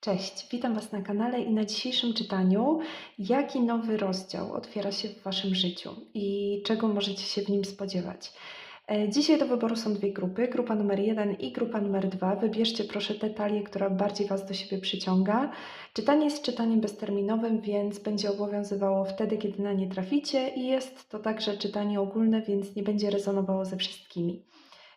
Cześć, witam Was na kanale i na dzisiejszym czytaniu, jaki nowy rozdział otwiera się w Waszym życiu i czego możecie się w nim spodziewać. E, Dzisiaj do wyboru są dwie grupy, grupa numer jeden i grupa numer dwa. Wybierzcie proszę tę talię, która bardziej Was do siebie przyciąga. Czytanie jest czytaniem bezterminowym, więc będzie obowiązywało wtedy, kiedy na nie traficie i jest to także czytanie ogólne, więc nie będzie rezonowało ze wszystkimi.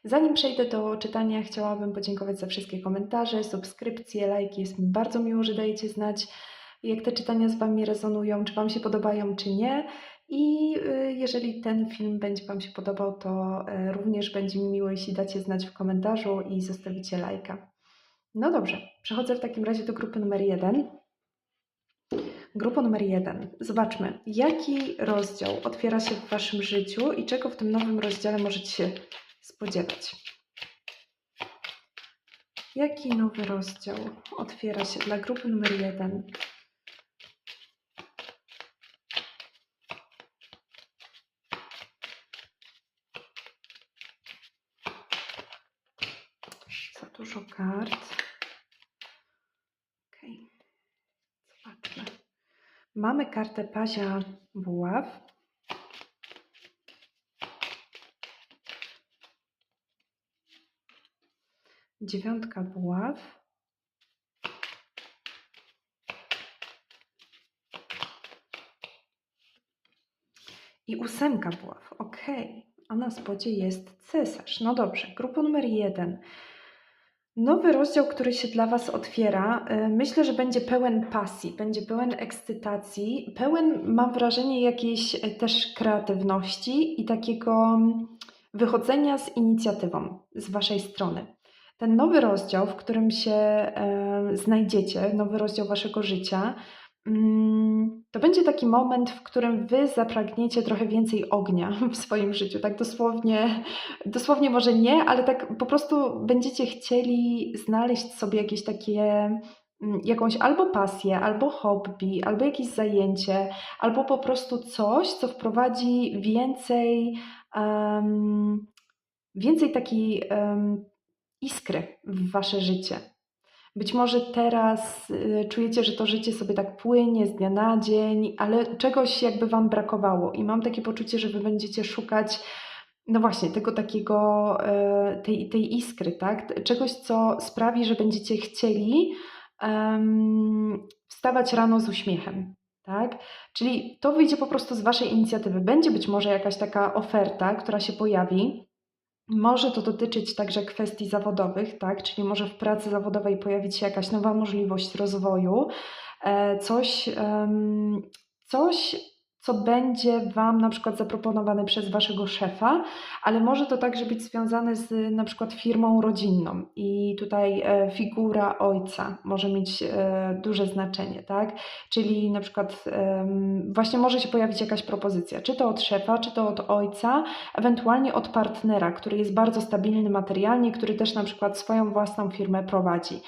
Zanim przejdę do czytania, chciałabym podziękować za wszystkie komentarze, subskrypcje, lajki. Jest mi bardzo miło, że dajecie znać, jak te czytania z Wami rezonują, czy Wam się podobają, czy nie. I y, jeżeli ten film będzie Wam się podobał, to y, również będzie mi miło, jeśli dacie znać w komentarzu i zostawicie lajka. No dobrze, przechodzę w takim razie do grupy numer jeden. Grupa numer jeden. Zobaczmy, jaki rozdział otwiera się w Waszym życiu i czego w tym nowym rozdziale możecie spodziewać. Jaki nowy rozdział otwiera się dla grupy numer jeden? Za dużo kart. Zobaczmy. Mamy kartę Pazia Buław. Dziewiątka buław. I ósemka buław. Ok. A na spodzie jest cesarz. No dobrze. Grupa numer jeden. Nowy rozdział, który się dla Was otwiera, y, myślę, że będzie pełen pasji, będzie pełen ekscytacji, pełen, mam wrażenie, jakiejś y, też kreatywności i takiego mm, wychodzenia z inicjatywą z Waszej strony. Ten nowy rozdział, w którym się e, znajdziecie, nowy rozdział Waszego życia, mm, to będzie taki moment, w którym Wy zapragniecie trochę więcej ognia w swoim życiu. Tak dosłownie, dosłownie może nie, ale tak po prostu będziecie chcieli znaleźć sobie jakieś takie mm, jakąś albo pasję, albo hobby, albo jakieś zajęcie, albo po prostu coś, co wprowadzi więcej, um, więcej takiej um, iskry w wasze życie. Być może teraz y, czujecie, że to życie sobie tak płynie z dnia na dzień, ale czegoś jakby wam brakowało i mam takie poczucie, że wy będziecie szukać no właśnie, tego takiego, y, tej, tej iskry, tak? Czegoś, co sprawi, że będziecie chcieli um, wstawać rano z uśmiechem, tak? Czyli to wyjdzie po prostu z waszej inicjatywy. Będzie być może jakaś taka oferta, która się pojawi, może to dotyczyć także kwestii zawodowych, tak? Czyli może w pracy zawodowej pojawić się jakaś nowa możliwość rozwoju, e, coś, coś co będzie Wam na przykład zaproponowane przez Waszego szefa, ale może to także być związane z na przykład firmą rodzinną i tutaj e, figura ojca może mieć e, duże znaczenie, tak? Czyli na przykład właśnie może się pojawić jakaś propozycja, czy to od szefa, czy to od ojca, ewentualnie od partnera, który jest bardzo stabilny materialnie, który też na przykład swoją własną firmę prowadzi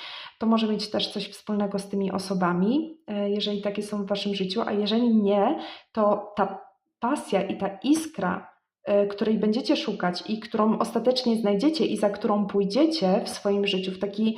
to może mieć też coś wspólnego z tymi osobami, e, jeżeli takie są w Waszym życiu, a jeżeli nie, to ta pasja i ta iskra, e, której będziecie szukać i którą ostatecznie znajdziecie i za którą pójdziecie w swoim życiu w taki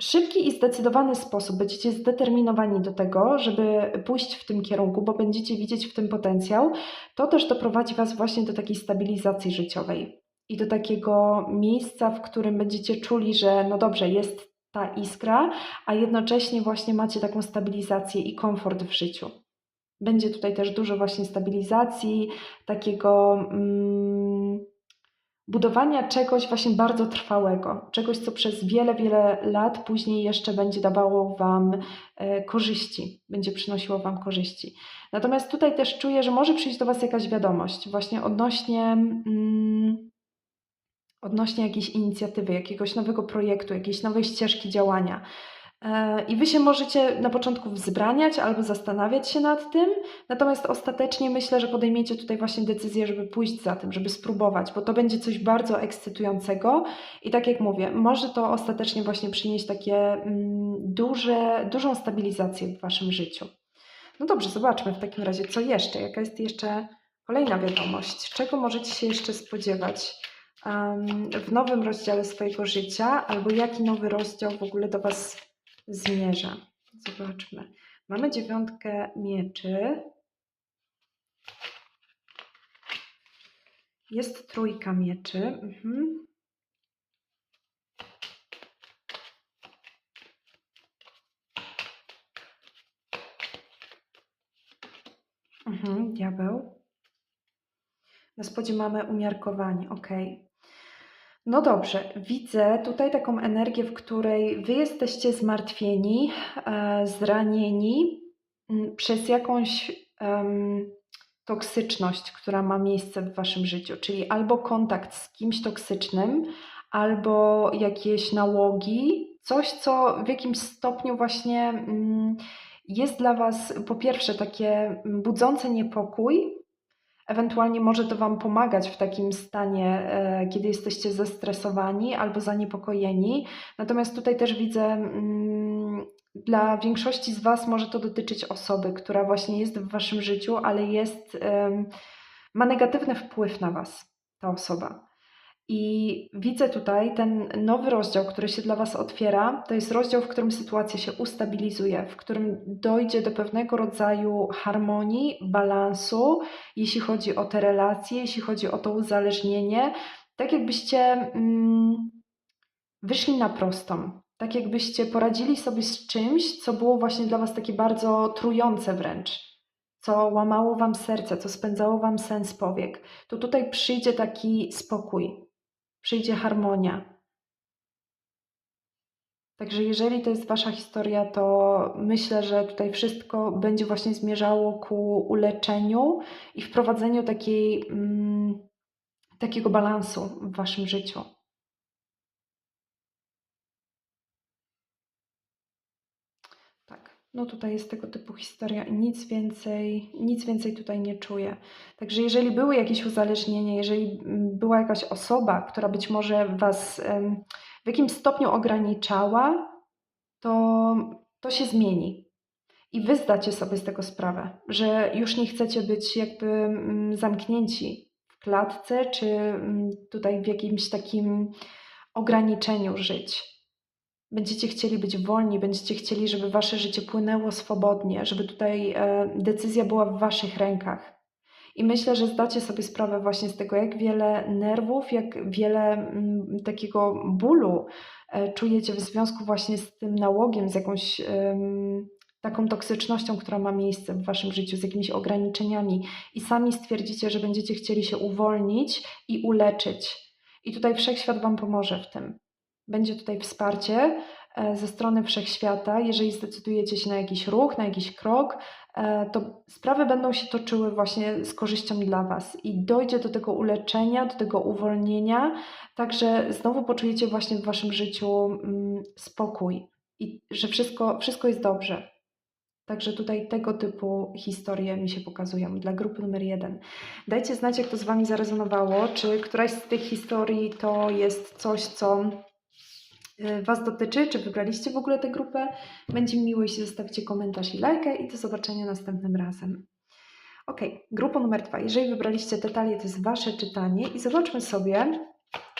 szybki i zdecydowany sposób, będziecie zdeterminowani do tego, żeby pójść w tym kierunku, bo będziecie widzieć w tym potencjał, to też doprowadzi Was właśnie do takiej stabilizacji życiowej i do takiego miejsca, w którym będziecie czuli, że no dobrze, jest ta iskra, a jednocześnie właśnie macie taką stabilizację i komfort w życiu. Będzie tutaj też dużo właśnie stabilizacji, takiego mm, budowania czegoś właśnie bardzo trwałego, czegoś, co przez wiele, wiele lat później jeszcze będzie dawało Wam e, korzyści, będzie przynosiło Wam korzyści. Natomiast tutaj też czuję, że może przyjść do Was jakaś wiadomość właśnie odnośnie. Mm, odnośnie jakiejś inicjatywy, jakiegoś nowego projektu, jakiejś nowej ścieżki działania. E, I wy się możecie na początku wzbraniać albo zastanawiać się nad tym, natomiast ostatecznie myślę, że podejmiecie tutaj właśnie decyzję, żeby pójść za tym, żeby spróbować, bo to będzie coś bardzo ekscytującego. I tak jak mówię, może to ostatecznie właśnie przynieść takie mm, duże, dużą stabilizację w waszym życiu. No dobrze, zobaczmy w takim razie, co jeszcze, jaka jest jeszcze kolejna wiadomość, czego możecie się jeszcze spodziewać w nowym rozdziale swojego życia, albo jaki nowy rozdział w ogóle do Was zmierza. Zobaczmy. Mamy dziewiątkę mieczy. Jest trójka mieczy. Mhm. Mhm, diabeł. Na spodzie mamy umiarkowanie, ok. No dobrze, widzę tutaj taką energię, w której wy jesteście zmartwieni, e, zranieni przez jakąś em, toksyczność, która ma miejsce w waszym życiu, czyli albo kontakt z kimś toksycznym, albo jakieś nałogi, coś, co w jakimś stopniu właśnie mm, jest dla was po pierwsze takie budzące niepokój, Ewentualnie może to Wam pomagać w takim stanie, e, kiedy jesteście zestresowani albo zaniepokojeni. Natomiast tutaj też widzę, mm, dla większości z Was może to dotyczyć osoby, która właśnie jest w Waszym życiu, ale jest, ma negatywny wpływ na Was, ta osoba. I widzę tutaj ten nowy rozdział, który się dla Was otwiera. To jest rozdział, w którym sytuacja się ustabilizuje, w którym dojdzie do pewnego rodzaju harmonii, balansu, jeśli chodzi o te relacje, jeśli chodzi o to uzależnienie. Tak jakbyście mm, wyszli na prostą. Tak jakbyście poradzili sobie z czymś, co było właśnie dla Was takie bardzo trujące wręcz, co łamało Wam serce, co spędzało Wam sens powiek. To tutaj przyjdzie taki spokój, przyjdzie harmonia. Także jeżeli to jest Wasza historia, to myślę, że tutaj wszystko będzie właśnie zmierzało ku uleczeniu i wprowadzeniu takiej, mm, takiego balansu w Waszym życiu. No tutaj jest tego typu historia i nic więcej, nic więcej tutaj nie czuję. Także jeżeli były jakieś uzależnienia, jeżeli mm, była jakaś osoba, która być może Was w jakimś stopniu ograniczała, to, to się zmieni. I Wy zdacie sobie z tego sprawę, że już nie chcecie być jakby mm, zamknięci w klatce, czy mm, tutaj w jakimś takim ograniczeniu żyć Będziecie chcieli być wolni, będziecie chcieli, żeby wasze życie płynęło swobodnie, żeby tutaj e, decyzja była w waszych rękach. I myślę, że zdacie sobie sprawę właśnie z tego, jak wiele nerwów, jak wiele m, takiego bólu e, czujecie w związku właśnie z tym nałogiem, z jakąś taką toksycznością, która ma miejsce w waszym życiu, z jakimiś ograniczeniami. I sami stwierdzicie, że będziecie chcieli się uwolnić i uleczyć. I tutaj wszechświat wam pomoże w tym będzie tutaj wsparcie e, ze strony wszechświata. Jeżeli zdecydujecie się na jakiś ruch, na jakiś krok, e, to sprawy będą się toczyły właśnie z korzyścią dla Was i dojdzie do tego uleczenia, do tego uwolnienia, także znowu poczujecie właśnie w Waszym życiu mm, spokój i że wszystko, wszystko jest dobrze. Także tutaj tego typu historie mi się pokazują dla grupy numer jeden. Dajcie znać, jak to z Wami zarezonowało. Czy któraś z tych historii to jest coś, co Was dotyczy, czy wybraliście w ogóle tę grupę. Będzie mi miło, jeśli zostawicie komentarz i lajkę i do zobaczenia następnym razem. Ok, grupa numer dwa. Jeżeli wybraliście detale, to jest Wasze czytanie i zobaczmy sobie,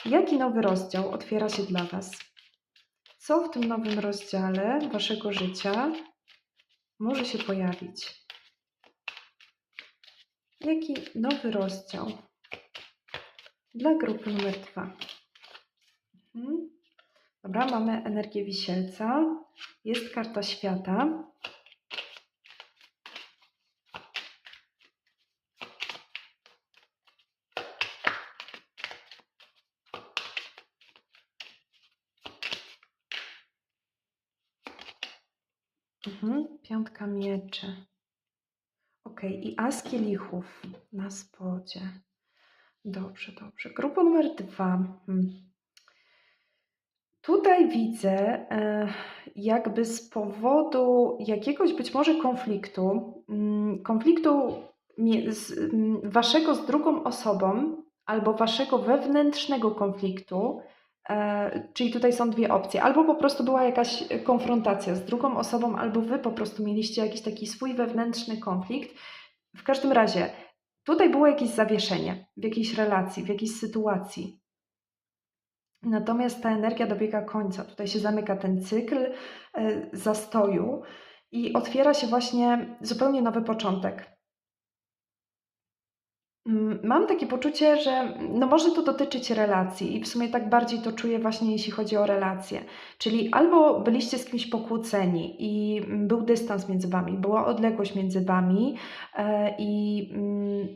jaki nowy rozdział otwiera się dla Was. Co w tym nowym rozdziale Waszego życia może się pojawić? Jaki nowy rozdział dla grupy numer dwa? Mhm. Dobra, mamy energię wisielca. Jest karta świata. Mhm, piątka mieczy. Ok, i as kielichów na spodzie. Dobrze, dobrze. Grupa numer dwa. Hmm. Tutaj widzę, e, jakby z powodu jakiegoś być może konfliktu, mm, konfliktu mm, waszego z drugą osobą albo waszego wewnętrznego konfliktu, e, czyli tutaj są dwie opcje. Albo po prostu była jakaś konfrontacja z drugą osobą, albo wy po prostu mieliście jakiś taki swój wewnętrzny konflikt. W każdym razie, tutaj było jakieś zawieszenie w jakiejś relacji, w jakiejś sytuacji. Natomiast ta energia dobiega końca. Tutaj się zamyka ten cykl e, zastoju i otwiera się właśnie zupełnie nowy początek. Mam takie poczucie, że no może to dotyczyć relacji i w sumie tak bardziej to czuję właśnie jeśli chodzi o relacje. Czyli albo byliście z kimś pokłóceni i był dystans między wami, była odległość między wami e, i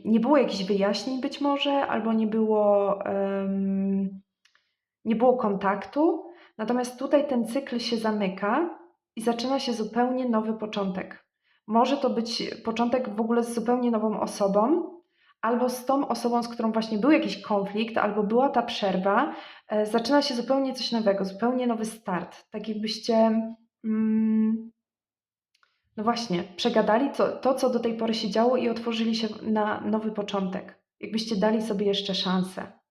nie było jakichś wyjaśnień być może, albo nie było, nie było kontaktu. Natomiast tutaj ten cykl się zamyka i zaczyna się zupełnie nowy początek. Może to być początek w ogóle z zupełnie nową osobą, albo z tą osobą, z którą właśnie był jakiś konflikt, albo była ta przerwa, e, zaczyna się zupełnie coś nowego, zupełnie nowy start. Tak jakbyście, mm, no właśnie, przegadali to, to, co do tej pory się działo i otworzyli się na nowy początek. Jakbyście dali sobie jeszcze szansę.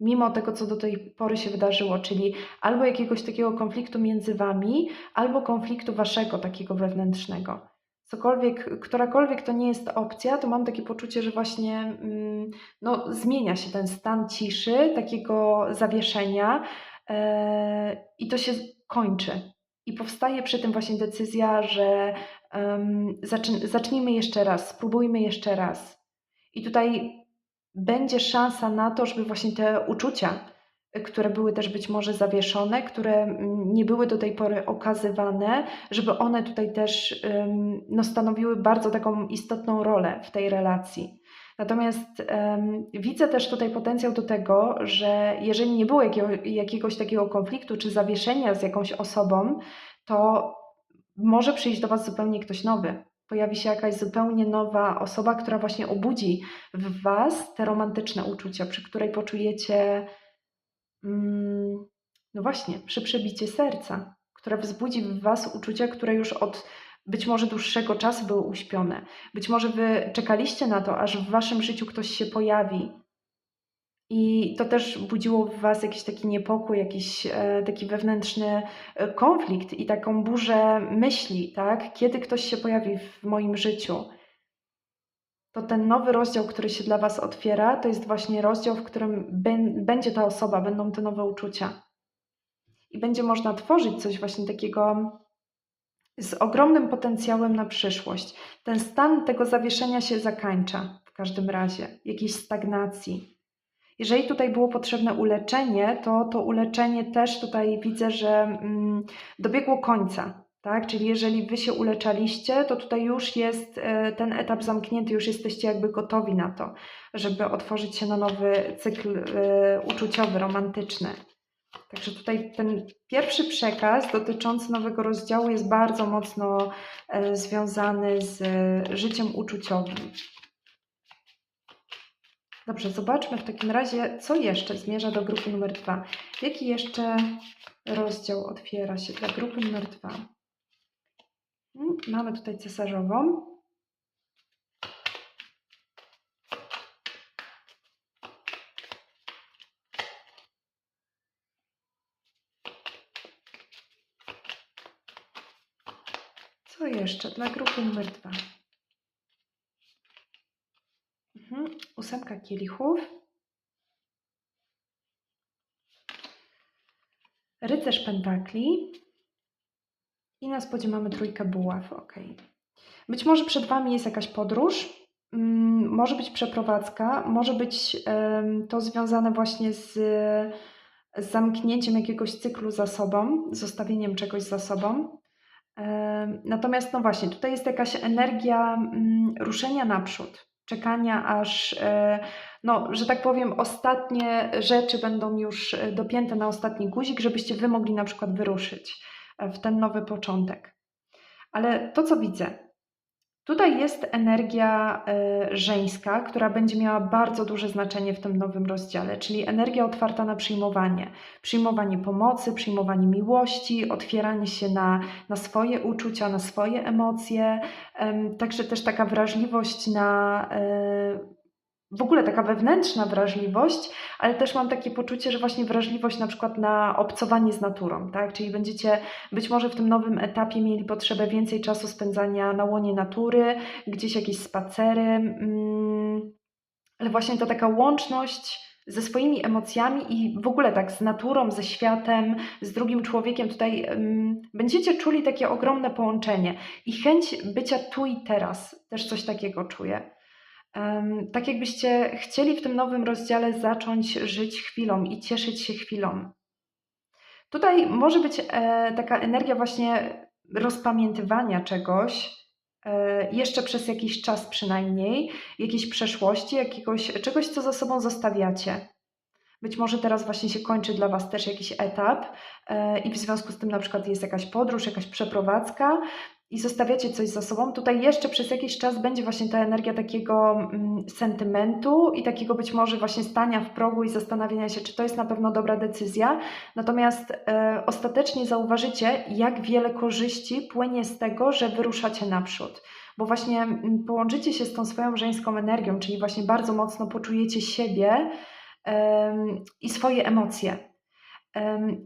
Mimo tego, co do tej pory się wydarzyło, czyli albo jakiegoś takiego konfliktu między wami, albo konfliktu waszego, takiego wewnętrznego cokolwiek, którakolwiek to nie jest opcja, to mam takie poczucie, że właśnie mm, no, zmienia się ten stan ciszy, takiego zawieszenia yy, i to się kończy. I powstaje przy tym właśnie decyzja, że zacznijmy zaczniemy jeszcze raz, spróbujmy jeszcze raz. I tutaj będzie szansa na to, żeby właśnie te uczucia, które były też być może zawieszone, które mm, nie były do tej pory okazywane, żeby one tutaj też no, stanowiły bardzo taką istotną rolę w tej relacji. Natomiast um, widzę też tutaj potencjał do tego, że jeżeli nie było jakiego, jakiegoś takiego konfliktu czy zawieszenia z jakąś osobą, to może przyjść do Was zupełnie ktoś nowy. Pojawi się jakaś zupełnie nowa osoba, która właśnie obudzi w Was te romantyczne uczucia, przy której poczujecie Mm, no właśnie, przebicie serca, które wzbudzi w Was uczucia, które już od być może dłuższego czasu były uśpione. Być może Wy czekaliście na to, aż w Waszym życiu ktoś się pojawi. I to też budziło w Was jakiś taki niepokój, jakiś e, taki wewnętrzny e, konflikt i taką burzę myśli, tak? Kiedy ktoś się pojawi w moim życiu to ten nowy rozdział, który się dla Was otwiera, to jest właśnie rozdział, w którym będzie ta osoba, będą te nowe uczucia. I będzie można tworzyć coś właśnie takiego z ogromnym potencjałem na przyszłość. Ten stan tego zawieszenia się zakańcza w każdym razie, jakiejś stagnacji. Jeżeli tutaj było potrzebne uleczenie, to to uleczenie też tutaj widzę, że mm, dobiegło końca. Tak? Czyli jeżeli Wy się uleczaliście, to tutaj już jest e, ten etap zamknięty, już jesteście jakby gotowi na to, żeby otworzyć się na nowy cykl e, uczuciowy, romantyczny. Także tutaj ten pierwszy przekaz dotyczący nowego rozdziału jest bardzo mocno e, związany z życiem uczuciowym. Dobrze, zobaczmy w takim razie, co jeszcze zmierza do grupy numer dwa. Jaki jeszcze rozdział otwiera się dla grupy numer dwa? Mm, mamy tutaj cesarzową. Co jeszcze dla grupy numer dwa? Mhm. Ósemka kielichów. Rycerz pentakli. I na spodzie mamy trójkę buław, ok. Być może przed Wami jest jakaś podróż, mm, może być przeprowadzka, może być to związane właśnie z, zamknięciem jakiegoś cyklu za sobą, zostawieniem czegoś za sobą. Natomiast no właśnie, tutaj jest jakaś energia mm, ruszenia naprzód, czekania aż, e, no, że tak powiem, ostatnie rzeczy będą już e, dopięte na ostatni guzik, żebyście Wy mogli na przykład wyruszyć w ten nowy początek. Ale to, co widzę, tutaj jest energia y, żeńska, która będzie miała bardzo duże znaczenie w tym nowym rozdziale, czyli energia otwarta na przyjmowanie. Przyjmowanie pomocy, przyjmowanie miłości, otwieranie się na, na swoje uczucia, na swoje emocje, także też taka wrażliwość na y, w ogóle taka wewnętrzna wrażliwość, ale też mam takie poczucie, że właśnie wrażliwość na przykład na obcowanie z naturą, tak? Czyli będziecie być może w tym nowym etapie mieli potrzebę więcej czasu spędzania na łonie natury, gdzieś jakieś spacery, mm, ale właśnie to taka łączność ze swoimi emocjami i w ogóle tak z naturą, ze światem, z drugim człowiekiem. Tutaj będziecie czuli takie ogromne połączenie i chęć bycia tu i teraz. Też coś takiego czuję. Tak jakbyście chcieli w tym nowym rozdziale zacząć żyć chwilą i cieszyć się chwilą. Tutaj może być e, taka energia właśnie rozpamiętywania czegoś, e, jeszcze przez jakiś czas przynajmniej, jakiejś przeszłości, jakiegoś czegoś, co za sobą zostawiacie. Być może teraz właśnie się kończy dla Was też jakiś etap e, i w związku z tym na przykład jest jakaś podróż, jakaś przeprowadzka i zostawiacie coś za sobą, tutaj jeszcze przez jakiś czas będzie właśnie ta energia takiego mm, sentymentu i takiego być może właśnie stania w progu i zastanawiania się, czy to jest na pewno dobra decyzja. Natomiast e, ostatecznie zauważycie, jak wiele korzyści płynie z tego, że wyruszacie naprzód. Bo właśnie mm, połączycie się z tą swoją żeńską energią, czyli właśnie bardzo mocno poczujecie siebie i swoje emocje.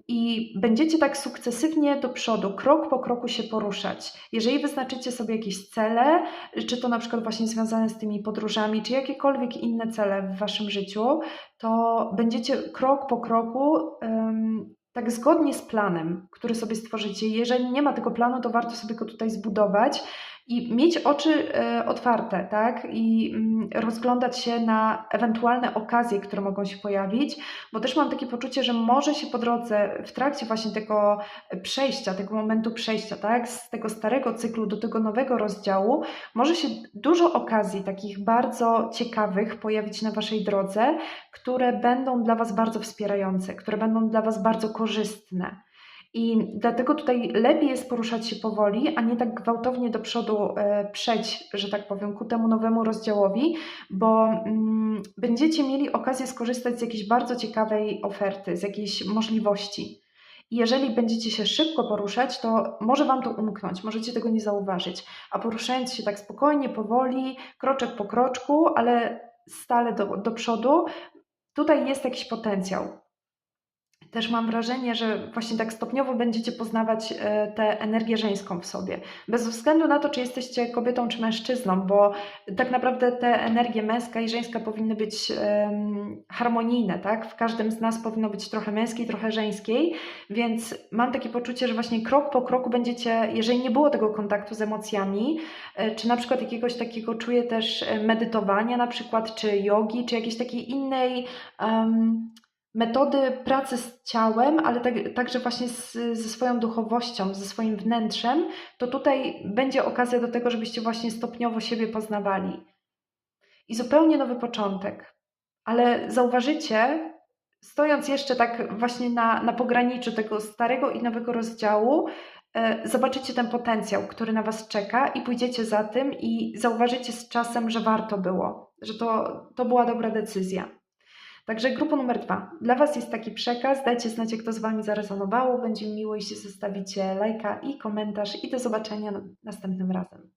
I będziecie tak sukcesywnie do przodu, krok po kroku się poruszać. Jeżeli wyznaczycie sobie jakieś cele, czy to na przykład właśnie związane z tymi podróżami, czy jakiekolwiek inne cele w waszym życiu, to będziecie krok po kroku um, tak zgodnie z planem, który sobie stworzycie. Jeżeli nie ma tego planu, to warto sobie go tutaj zbudować i mieć oczy e, otwarte, tak? I mm, rozglądać się na ewentualne okazje, które mogą się pojawić, bo też mam takie poczucie, że może się po drodze, w trakcie właśnie tego przejścia, tego momentu przejścia, tak? Z tego starego cyklu do tego nowego rozdziału, może się dużo okazji takich bardzo ciekawych pojawić na Waszej drodze, które będą dla Was bardzo wspierające, które będą dla Was bardzo korzystne. I dlatego tutaj lepiej jest poruszać się powoli, a nie tak gwałtownie do przodu e, przejść, że tak powiem, ku temu nowemu rozdziałowi, bo mm, będziecie mieli okazję skorzystać z jakiejś bardzo ciekawej oferty, z jakiejś możliwości. I jeżeli będziecie się szybko poruszać, to może Wam to umknąć, możecie tego nie zauważyć. A poruszając się tak spokojnie, powoli, kroczek po kroczku, ale stale do, do przodu, tutaj jest jakiś potencjał też mam wrażenie, że właśnie tak stopniowo będziecie poznawać e, tę energię żeńską w sobie. Bez względu na to, czy jesteście kobietą czy mężczyzną, bo tak naprawdę te energie męska i żeńska powinny być um, harmonijne, tak? W każdym z nas powinno być trochę męskiej, trochę żeńskiej, więc mam takie poczucie, że właśnie krok po kroku będziecie, jeżeli nie było tego kontaktu z emocjami, e, czy na przykład jakiegoś takiego czuję też e, medytowania na przykład, czy jogi, czy jakiejś takiej innej um, metody pracy z ciałem, ale tak, także właśnie z, ze swoją duchowością, ze swoim wnętrzem, to tutaj będzie okazja do tego, żebyście właśnie stopniowo siebie poznawali. I zupełnie nowy początek. Ale zauważycie, stojąc jeszcze tak właśnie na, na pograniczu tego starego i nowego rozdziału, e, zobaczycie ten potencjał, który na Was czeka i pójdziecie za tym i zauważycie z czasem, że warto było, że to, to była dobra decyzja. Także grupa numer dwa. Dla Was jest taki przekaz. Dajcie znać, jak to z Wami zarezonowało. Będzie mi miło, jeśli zostawicie lajka i komentarz. I do zobaczenia następnym razem.